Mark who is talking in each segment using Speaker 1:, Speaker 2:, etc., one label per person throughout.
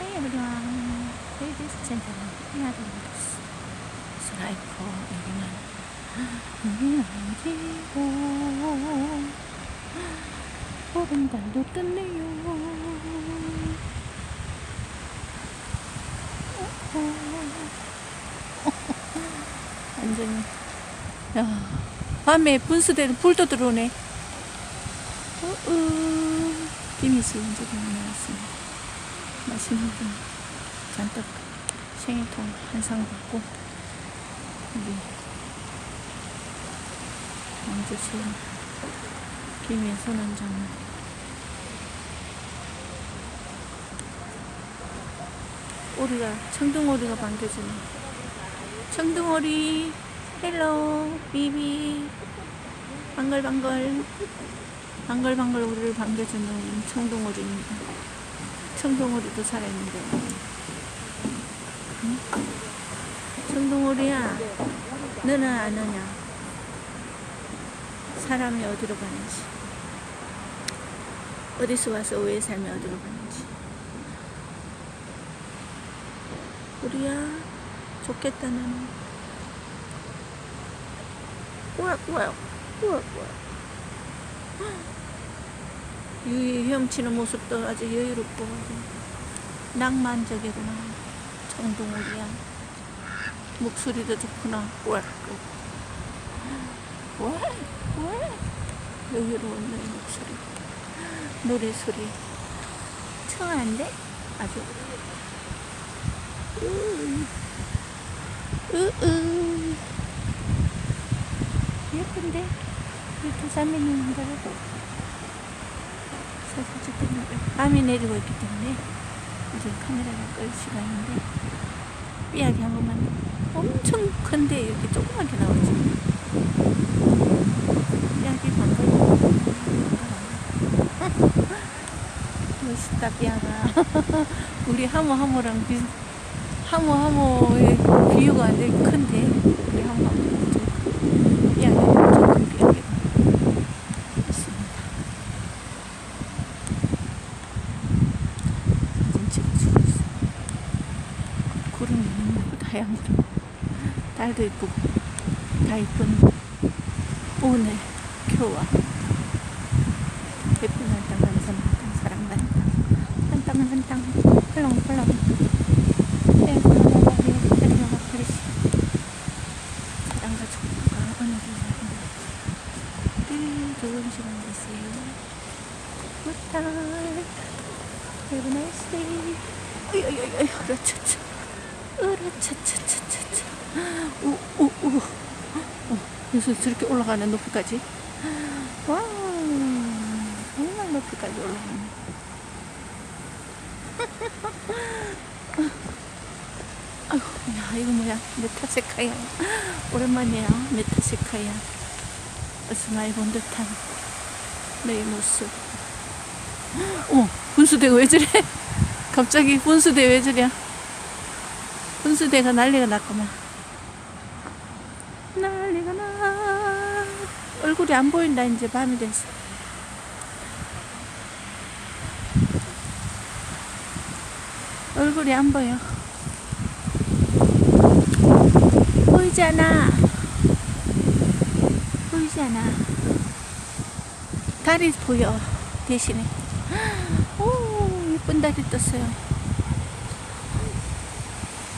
Speaker 1: Everyone, ladies gentlemen, 나도스 스라이커 여기는 여기는 어디고 보름달도 떴네요 완전히 야 밤에 분수대는 불도 들어오네 김이수 운전이 나왔습니다 맛있는 분 잔뜩 생일통 한상 받고 여기 세운 김의 손한장 오리가 청둥오리가 반겨주네 청둥오리 헬로 비비 방글방글 방글방글 우리를 반겨주는 청둥오리입니다 청둥오리도 살아있는데. 응? 청둥오리야 너는 아느냐? 사람이 어디로 가는지. 어디서 와서 왜 살면 어디로 가는지. 우리야 좋겠다 나는. 우와 우와 우와 우와 유이 헤엄치는 모습도 아주 여유롭고 낭만적이구나. 청둥오리야. 목소리도 좋구나. 우와 우와 우와 여유로운 너의 목소리. 노래 소리. 청한데? 아주. 으으. 예쁜데? 이렇게 자매님인가 사진 찍겠는데 밤이 내리고 있기 때문에 이제 카메라가 끌 시간인데 삐약이 한 번만 엄청 큰데 이렇게 조그맣게 나오지. 삐약이 반가워 멋있다 삐약아. 우리 하모 하모랑 비 하모 하모의 비유가 안 되게 큰데 우리 하모 하모 삐약이 엄청 큰 삐약이 있습니다 사진 찍어주고 있어 구름 달도 이쁘고 다 이쁜 오늘 교와 예쁜 한땅 한땅 사랑 한땅 한땅 한땅 펄렁펄렁 예예 그리고 그리시 사랑과 축복과 오늘을 늘 좋은 시간 되세요 굿타임 Have a nice day 어이 어이 어이 으라차차 으라차차차차차. 우우우. 여기서 저렇게 올라가는 높이까지? 와 정말 높이까지 올라가네. 아이고 야 이거 뭐야? 메타세카야. 오랜만이야 메타세카야. 어디서 많이 본 듯한 너의 모습. 어 분수대가 왜 저래? 갑자기 분수대 왜 저래 분수대가 난리가 났구만. 난리가 나. 얼굴이 안 보인다 이제 밤이 돼서 얼굴이 안 보여. 보이지 않아. 달이 보여 대신에. 오 예쁜 달이 떴어요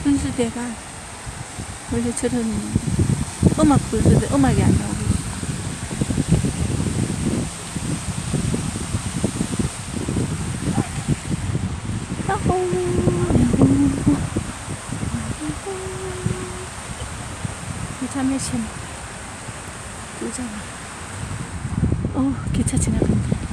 Speaker 1: 분수대가 원래 저런 음악 불수대 음악이 안 나오고. 있어. 야호. 야호 부자매 심 부자매. 어 기차 지나간다